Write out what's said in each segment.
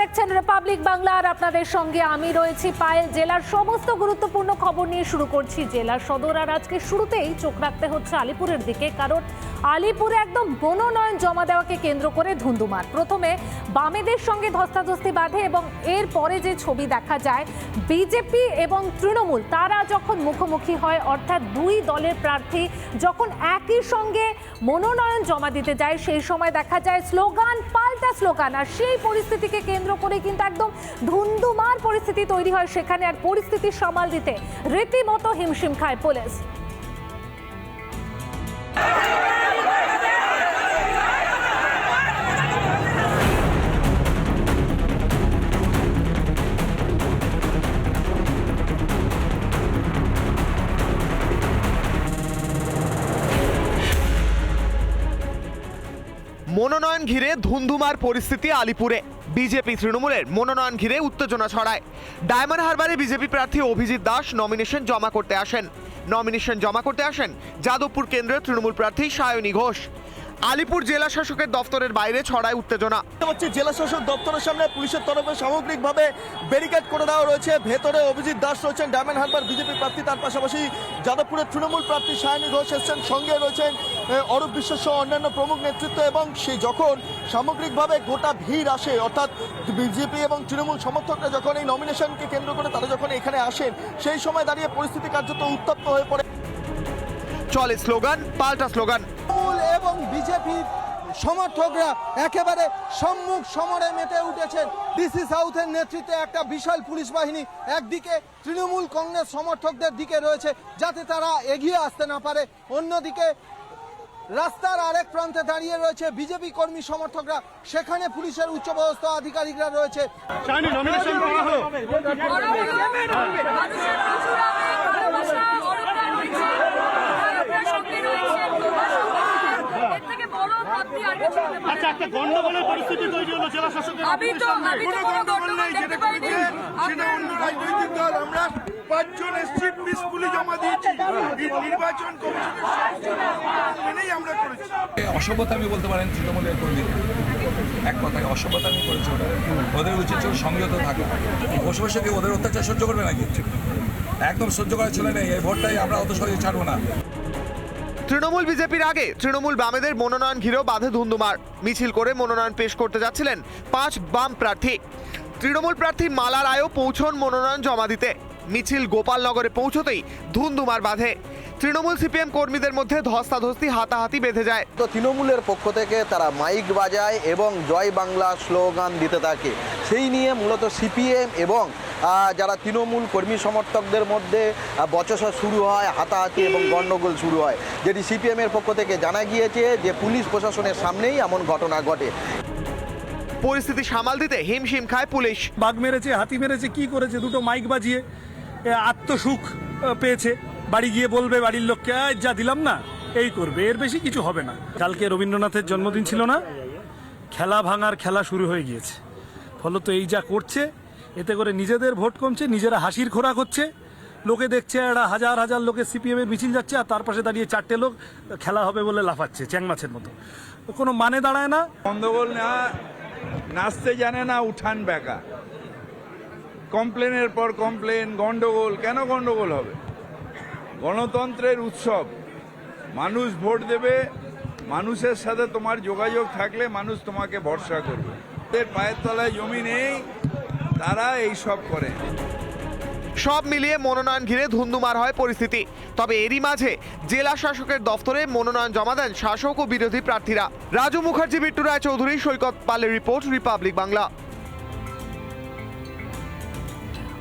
দেখছেন রিপাবলিক বাংলা আর আপনাদের সঙ্গে আমি রয়েছি পায়েল। জেলার সমস্ত গুরুত্বপূর্ণ খবর নিয়ে শুরু করছি। জেলার সদর আর আজকে শুরুতেই চোখ রাখতে হচ্ছে আলিপুরের দিকে, কারণ আলিপুরে একদম মনোনয়ন জমা দেওয়াকে কেন্দ্র করে ধুন্ধুমার। প্রথমে বামেদের সঙ্গে ধস্তাধস্তি বাঁধে এবং এর পরে যে ছবি দেখা যায়, বিজেপি এবং তৃণমূল, তারা যখন মুখোমুখি হয়, অর্থাৎ দুই দলের প্রার্থী যখন একই সঙ্গে মনোনয়ন জমা দিতে যায়, সেই সময় দেখা যায় স্লোগান, পাল্টা স্লোগান। আর সেই পরিস্থিতিকে কেন্দ্র করে কিন্তু একদম ধুন্ধুমার পরিস্থিতি তৈরি হয় সেখানে আর পরিস্থিতি সামাল দিতে রীতিমতো হিমশিম খায় পুলিশ। মনোনয়ন ঘিরে ধুন্ধুমার পরিস্থিতি আলিপুরে। বিজেপি তৃণমূলের মনোনয়ন ঘিরে উত্তেজনা ছড়ায়। ডায়মন্ড হারবারে বিজেপি প্রার্থী অভিজিৎ দাস নমিনেশন জমা করতে আসেন। নমিনেশন জমা করতে আসেন যাদবপুর কেন্দ্রের তৃণমূল প্রার্থী সায়নী ঘোষ। আলিপুর জেলা শাসকের দফতরের বাইরে ছড়ায় উত্তেজনা। হচ্ছে জেলা শাসক দপ্তরের সামনে পুলিশের তরফে সামগ্রিকভাবে ব্যারিকেড করে দেওয়া রয়েছে। ভেতরে অভিজিৎ দাস রয়েছেন, ডায়মন্ড হারবার বিজেপি প্রার্থী। তার পাশাপাশি যাদবপুরের তৃণমূল প্রার্থী সায়নী ঘোষ এসছেন, সঙ্গে রয়েছেন অরূপ বিশ্বাস সহ অন্যান্য প্রমুখ নেতৃত্ব এবং সে যখন সামগ্রিকভাবে গোটা ভিড় আসে, অর্থাৎ বিজেপি এবং তৃণমূল সমর্থকরা যখন এই নমিনেশনকে কেন্দ্র করে তারা যখন এখানে আসেন, সেই সময় দাঁড়িয়ে পরিস্থিতি কার্যত উত্তপ্ত হয়ে পড়ে। চলে স্লোগান পাল্টা স্লোগান। এবং বিজেপির সমর্থকরা একেবারে সম্মুখ সমরে মেতে উঠেছেন। ডিসি সাউথের নেতৃত্বে একটা বিশাল পুলিশ বাহিনী একদিকে তৃণমূল কংগ্রেস সমর্থকদের দিকে রয়েছে যাতে তারা এগিয়ে আসতে না পারে। অন্যদিকে রাস্তার আরেক প্রান্তে দাঁড়িয়ে রয়েছে বিজেপি কর্মী সমর্থকরা সেখানে পুলিশের উচ্চপদস্থ আধিকারিকরা রয়েছে। আচ্ছা একটা গন্ডগোলের পরিস্থিতি তৈরি হলো জেলা শাসকের আমি তো আমি তো কোনো গন্ডগোল দেখতে পাইনি। সেটা অন্য রাজনৈতিক দল আমরা পাঁচজন এসছি পিসফুলি জমা দিয়েছি। নির্বাচন কমিশনের মেনেই আমরা করেছি। অসভ্যতা আমি বলতে পারেন তৃণমূলের কর্মীদের এক কথায় অসভ্যতা আমি করেছি ওদের উচিত ছিল সংযত থাকা। বসে বসে কি ওদের অত্যাচার সহ্য করবে নাকি? একদম সহ্য করা ছিল না এই ভোটটাই আমরা অত সহজে ছাড়বো না। তৃণমূল বিজেপির আগে তৃণমূল বামেদের মনোনয়ন ঘিরেও বাধে ধুন্ধুমার মিছিল করে মনোনয়ন পেশ করতে যাচ্ছিলেন পাঁচ বাম প্রার্থী। তৃণমূল প্রার্থী মালা রায়ও পৌঁছন মনোনয়ন জমা দিতে। মিছিল গোপালনগরে পৌঁছতেই ধুন্ধুমার বাঁধে। তৃণমূল সিপিএম কর্মীদের মধ্যে ধস্তাধস্তি হাতাহাতি বেঁধে যায়। তো তৃণমূলের পক্ষ থেকে তারা মাইক বাজায় এবং জয় বাংলা স্লোগান দিতে থাকে। সেই নিয়ে মূলত সিপিএম এবং যারা তৃণমূল কর্মী সমর্থকদের মধ্যে বচসা শুরু হয় হাতাহাতি এবং গণ্ডগোল শুরু হয়। যেটি সিপিএমের পক্ষ থেকে জানা গিয়েছে যে পুলিশ প্রশাসনের সামনেই এমন ঘটনা ঘটে। পরিস্থিতি সামাল দিতে হিমশিম খায় পুলিশ। বাঘ মেরেছে হাতি মেরেছে কি করেছে? দুটো মাইক বাজিয়ে আত্মসুখ পেয়েছে। বাড়ি গিয়ে বলবে বাড়ির লোককে "এই, যা দিলাম না এই করবে এর বেশি কিছু হবে না। কালকে রবীন্দ্রনাথের জন্মদিন ছিল না খেলা ভাঙার খেলা শুরু হয়ে গিয়েছে। ফলত এই যা করছে এতে করে নিজেদের ভোট কমছে নিজেরা হাসির খোরাক হচ্ছে। লোকে দেখছে একটা হাজার হাজার লোকের সিপিএম এর মিছিল যাচ্ছে আর তার পাশে দাঁড়িয়ে চারটে লোক খেলা হবে বলে লাফাচ্ছে চ্যাং মাছের মতো। কোনো মানে দাঁড়ায় না। গন্ডগোল না নাচতে জানে না উঠান বেকা। কমপ্লেনের পর কমপ্লেন, গন্ডগোল, কেন গন্ডগোল হবে? গণতন্ত্রের উৎসব। মানুষ ভোট দেবে, মানুষের সাথে তোমার যোগাযোগ থাকলে মানুষ তোমাকে ভরসা করবে। পায়ের তলায় জমি নেই, তারা এই সব করে। সব মিলিয়ে মনোনয়ন ঘিরে ধুন্ধুমার হয় পরিস্থিতি। তবে এরই মাঝে জেলা শাসকের দফতরে মনোনয়ন জমা দেন শাসক ও বিরোধী প্রার্থীরা। রাজু মুখার্জি, বিট্টু রায় চৌধুরী, সৈকত পালের রিপোর্ট, রিপাবলিক বাংলা।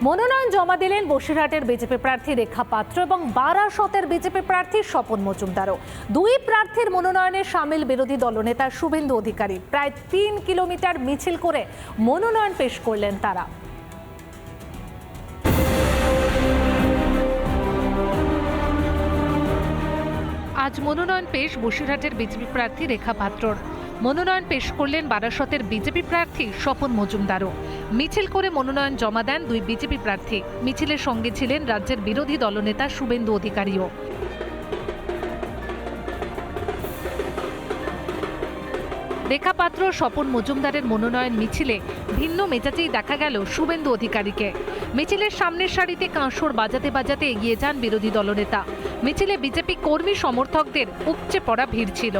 মনোনয়ন জমা দিলেন বসিরহাটের বিজেপি প্রার্থী রেখা পাত্র এবং বারাসতের বিজেপি প্রার্থী স্বপন মজুমদারও। দুই প্রার্থীর মনোনয়নে সামিল বিরোধী দলনেতা শুভেন্দু অধিকারী। প্রায় তিন কিলোমিটার মিছিল করে মনোনয়ন পেশ করলেন তারা। আজ মনোনয়ন পেশ বসিরহাটের বিজেপি প্রার্থী রেখা পাত্রর। মনোনয়ন পেশ করলেন বারাসতের বিজেপি প্রার্থী স্বপন মজুমদারও। মিছিল করে মনোনয়ন জমা দেন দুই বিজেপি প্রার্থী। মিছিলের সঙ্গে ছিলেন রাজ্যের বিরোধী দলনেতা শুভেন্দু অধিকারীও। রেখা পাত্র স্বপন মজুমদারের মনোনয়ন মিছিলে ভিন্ন মেজাজেই দেখা গেল শুভেন্দু অধিকারীকে। মিছিলের সামনের সারিতে কাঁসর বাজাতে বাজাতে এগিয়ে যান বিরোধী দলনেতা। মিছিলে বিজেপি কর্মী সমর্থকদের উপচে পড়া ভিড় ছিল।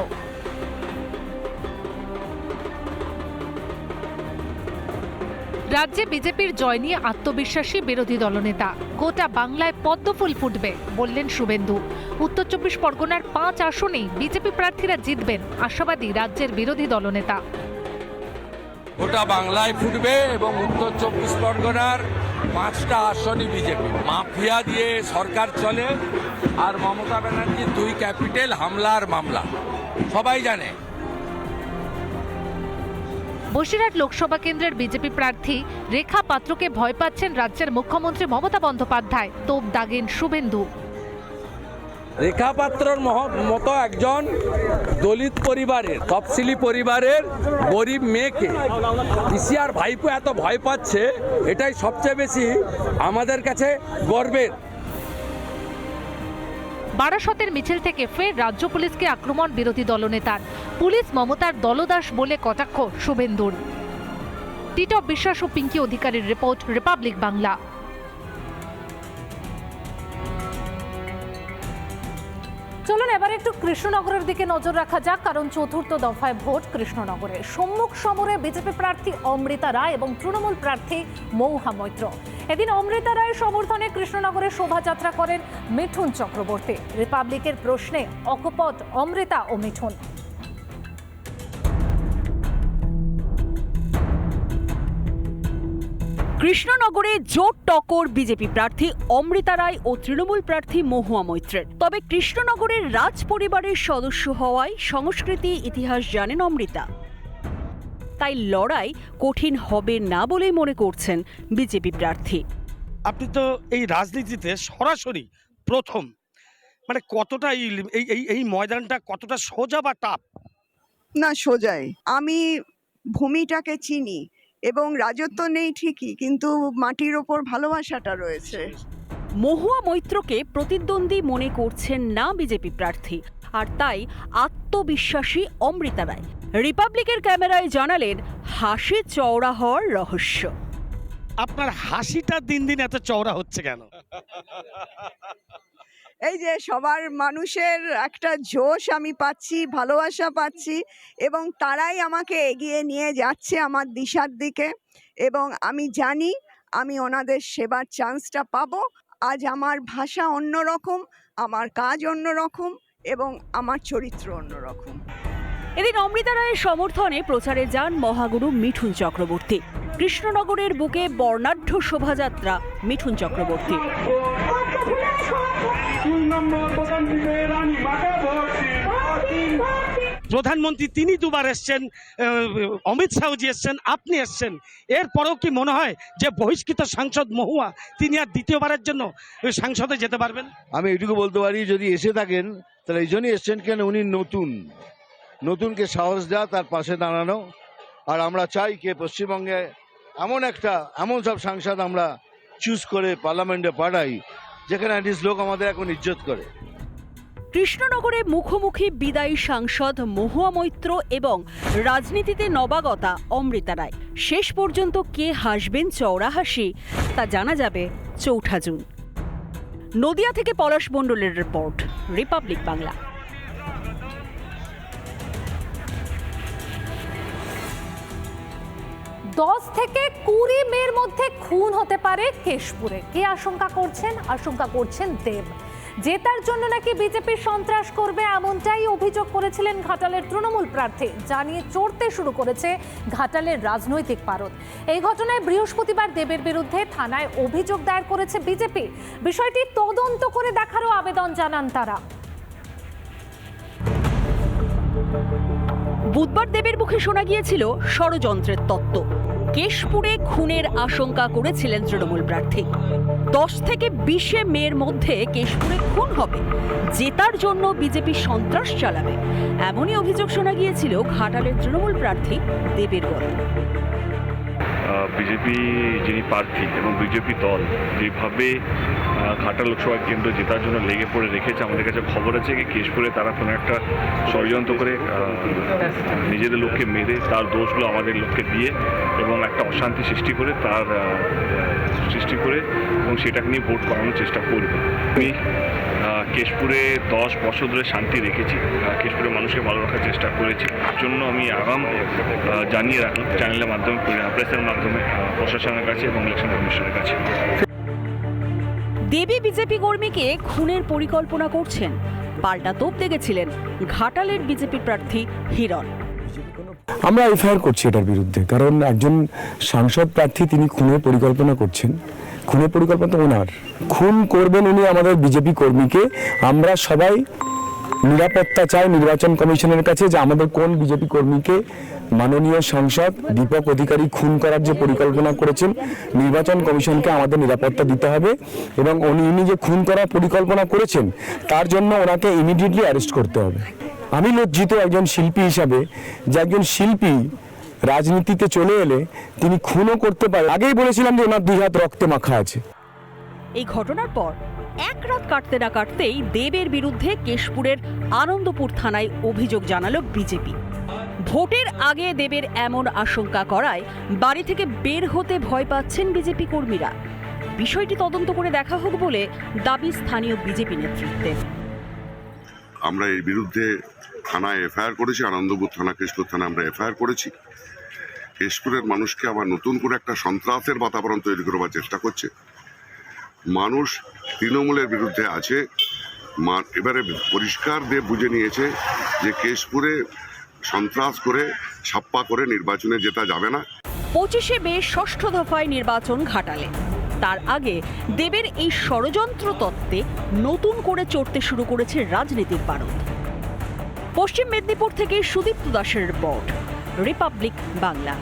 রাজ্যে বিজেপির জয় নিয়ে আত্মবিশ্বাসী বিরোধী দলনেতা। গোটা বাংলায় পদ্মফুল ফুটবে, বললেন শুভেন্দু। উত্তর চব্বিশ পরগনার পাঁচ আসনেই বিজেপি প্রার্থীরা জিতবেন আশাবাদী রাজ্যের বিরোধী দলনেতা। গোটা বাংলায় ফুটবে এবং উত্তর চব্বিশ পরগনার পাঁচটা আসনই বিজেপি। মাফিয়া দিয়ে সরকার চলে আর মমতা ব্যানার্জির দুই ক্যাপিটাল হামলার মামলা। সবাই জানে বসিরহাট লোকসভা কেন্দ্রের বিজেপি প্রার্থী রেখা পাত্রকে ভয় পাচ্ছেন রাজ্যের মুখ্যমন্ত্রী মমতা বন্দ্যোপাধ্যায়। তোপ দাগেন শুভেন্দু। রেখা পাত্রর মতো একজন দলিত পরিবারের, তফসিলি পরিবারের গরিব মেয়েকে পিসিআর ভাইপো এত ভয় পাচ্ছে, এটাই সবচেয়ে বেশি আমাদের কাছে গর্বের। বারাসতের মিছিল থেকে ফের রাজ্য পুলিশকে আক্রমণ বিরোধী দলনেতার। পুলিশ মমতার দলদাস বলে কটাক্ষ শুভেন্দুর। টিটপ বিশ্বাস ও পিঙ্কি অধিকারীর রিপোর্ট, রিপাবলিক বাংলা। চলুন এবার একটু কৃষ্ণনগরের দিকে নজর রাখা যাক, কারণ চতুর্থ দফায় ভোট কৃষ্ণনগরে। সম্মুখ সমরে বিজেপি প্রার্থী অমৃতা রায় এবং তৃণমূল প্রার্থী মৌহা মৈত্র। এদিন অমৃতা রায়ের সমর্থনে কৃষ্ণনগরে শোভাযাত্রা করেন মিঠুন চক্রবর্তী। রিপাবলিকের প্রশ্নে অকপট অমৃতা ও মিঠুন। কৃষ্ণনগরে জোট টকর বিজেপি প্রার্থী অমৃতা রায় ও তৃণমূল প্রার্থী মহুয়া মৈত্রের। তবে কৃষ্ণনগরের রাজ পরিবারের সদস্য হওয়ায় সংস্কৃতি ইতিহাস জানেন অমৃতা। তাই লড়াই কঠিন হবে না বলেই মনে করছেন বিজেপি প্রার্থী। আপনি তো এই রাজনীতিতে সরাসরি প্রথম। মানে কতটা এই এই এই এই ময়দানটা কতটা সোজা বা টাপ না সোজাই। আমি ভূমিটাকে চিনি। এবং রাজত্ব নেই ঠিকই কিন্তু মাটির ওপর ভালোবাসাটা রয়েছে। মহুয়া মৈত্রকে প্রতিদ্বন্দ্বী মনে করছেন না বিজেপি প্রার্থী আর তাই আত্মবিশ্বাসী অমৃতা রায়। রিপাবলিকের ক্যামেরায় জানালেন হাসি চওড়া হওয়ার রহস্য। আপনার হাসিটা দিন দিন এত চওড়া হচ্ছে কেন? এই যে সবার মানুষের একটা জোশ আমি পাচ্ছি, ভালোবাসা পাচ্ছি এবং তারাই আমাকে এগিয়ে নিয়ে যাচ্ছে আমার দিশার দিকে এবং আমি জানি আমি ওনাদের সেবার চান্সটা পাবো। আজ আমার ভাষা অন্যরকম, আমার কাজ অন্যরকম এবং আমার চরিত্র অন্যরকম। এদিন অমৃতা রায়ের সমর্থনে প্রচারে যান মহাগুরু মিঠুন চক্রবর্তী। কৃষ্ণনগরের বুকে বর্ণাঢ্য শোভাযাত্রা মিঠুন চক্রবর্তী। প্রধানমন্ত্রী তিনি দুবার এসছেন অমিত শাহজি এসছেন আপনি এসছেন। এরপরেও কি মনে হয় যে বহিষ্কৃত সাংসদ মহুয়া তিনি আর দ্বিতীয়বারের জন্য সাংসদে যেতে পারবেন? আমি এটুকু বলতে পারি যদি এসে থাকেন তাহলে এই জন্যই এসছেন কেন উনি নতুন। নতুনকে সাহস দেওয়া তার পাশে দাঁড়ানো। আর আমরা চাই কে পশ্চিমবঙ্গে এমন একটা এমন সব সাংসদ আমরা চুজ করে পার্লামেন্টে পাঠাই। যেখানে অ্যাটলিস্ট লোক আমাদের এখন ইজ্জত করে। কৃষ্ণনগরে মুখোমুখি বিদায়ী সাংসদ মহুয়া মৈত্র এবং রাজনীতিতে নবাগতা অমৃতা রায়। শেষ পর্যন্ত কে হাসবেন চওড়া হাসি, তা জানা যাবে চৌঠা জুন। নদিয়া থেকে পলাশ মণ্ডলের রিপোর্ট, রিপাবলিক বাংলা। দশ থেকে কুড়ি মের মধ্যে খুন হতে পারে কেশপুরে। কে আশঙ্কা করছেন? আশঙ্কা করছেন দেব। জেতার জন্য নাকি বিজেপি সন্ত্রাস করবে এমনটাই অভিযোগ করেছিলেন ঘাটালের তৃণমূল প্রার্থী। জানিয়ে চড়তে শুরু করেছে ঘাটালের রাজনৈতিক পারদ। এই ঘটনায় বৃহস্পতিবার দেবের বিরুদ্ধে থানায় অভিযোগ দায়ের করেছে বিজেপি। বিষয়টি তদন্ত করে দেখারও আবেদন জানান তারা। বুধবার দেবের মুখে শোনা গিয়েছিল ষড়যন্ত্রের তত্ত্ব। কেশপুরে খুনের আশঙ্কা করেছিলেন তৃণমূল প্রার্থী। দশ থেকে বিশে মের মধ্যে কেশপুরে খুন হবে, জেতার জন্য বিজেপি সন্ত্রাস চালাবে, এমনই অভিযোগ শোনা গিয়েছিল ঘাটালের তৃণমূল প্রার্থী দেবের বলে বিজেপি যিনি প্রার্থী এবং বিজেপি দল যেভাবে ঘাটা লোকসভা কেন্দ্র জেতার জন্য লেগে পড়ে রেখেছে আমাদের কাছে খবর আছে কি কেশপুরে তারা কোনো একটা ষড়যন্ত্র করে নিজেদের লোককে মেরে তার দোষগুলো আমাদের লোককে দিয়ে এবং একটা অশান্তি সৃষ্টি করে তার সৃষ্টি করে এবং সেটাকে নিয়ে ভোট করানোর চেষ্টা করবে। আমি কেশপুরে দশ বছর ধরে শান্তি রেখেছি আহ, কেশপুরের মানুষকে ভালো রাখার চেষ্টা করেছি। তার জন্য আমি আগাম জানিয়ে রাখলাম চ্যানেলের মাধ্যমে প্রেসের মাধ্যমে। প্রশাসনের কাছে এবং ইলেকশন কমিশনের কাছে। দেবী বিজেপি কর্মীকে খুনের পরিকল্পনা করছেন। পাল্টা তোপ দেখেছিলেন ঘাটালের বিজেপি প্রার্থী হিরণ। আমরা এফআইআর করছি এটার বিরুদ্ধে কারণ একজন সাংসদ প্রার্থী তিনি খুনের পরিকল্পনা করছেন। খুনের পরিকল্পনা তো ওনার। খুন করবেন উনি আমাদের বিজেপি কর্মীকে আমরা সবাই নিরাপত্তা চাই নির্বাচন কমিশনের কাছে যে আমাদের কোন বিজেপি কর্মীকে মাননীয় সংসদ দীপক অধিকারী খুন করার যে পরিকল্পনা করেছেন, নির্বাচন কমিশনকে আমাদের নিরাপত্তা দিতে হবে এবং উনি উনি যে খুন করার পরিকল্পনা করেছেন, তার জন্য ওনাকে ইমিডিয়েটলি অ্যারেস্ট করতে হবে। আমি লজ্জিত একজন শিল্পী হিসাবে, যে একজন শিল্পী রাজনীতিতে চলে এলে তিনি খুনও করতে পারে। আগেই বলেছিলাম যে ওনার দুই হাত রক্তে মাখা আছে। এই ঘটনার পর এক রাত কাটতে না কাটতেই দেবের বিরুদ্ধে কেশপুরের আনন্দপুর থানায় অভিযোগ জানালো বিজেপি। ভোটের আগে দেবের এমন আশঙ্কা করায় বাড়ি থেকে বের হতে ভয় পাচ্ছেন বিজেপি কর্মীরা। বিষয়টি তদন্ত করে দেখা হোক বলে দাবি স্থানীয় বিজেপি নেতৃত্বে আমরা এর বিরুদ্ধে থানায় এফআইআর করেছি, আনন্দপুর থানা, কেশপুর থানায় আমরা এফআইআর করেছি। কেশপুরের মানুষকে আবার নতুন করে একটা সন্ত্রাসের বাতাবরণ তৈরি করবার চেষ্টা করছে। মানুষ তৃণমূলের বিরুদ্ধে আছে। এবারে পরিষ্কার দিয়ে বুঝে নিয়েছে যে কেশপুরে সন্ত্রাস করে, ছাপ্পা করে নির্বাচনে জেতা যাবে না। পঁচিশে মে ষষ্ঠ দফায় নির্বাচন ঘাটালে। তার আগে দেবের এই ষড়যন্ত্র তত্ত্বে নতুন করে চড়তে শুরু করেছে রাজনীতির পারদ। পশ্চিম মেদিনীপুর থেকে সুদীপ্ত দাসের রিপোর্ট, রিপাবলিক বাংলা।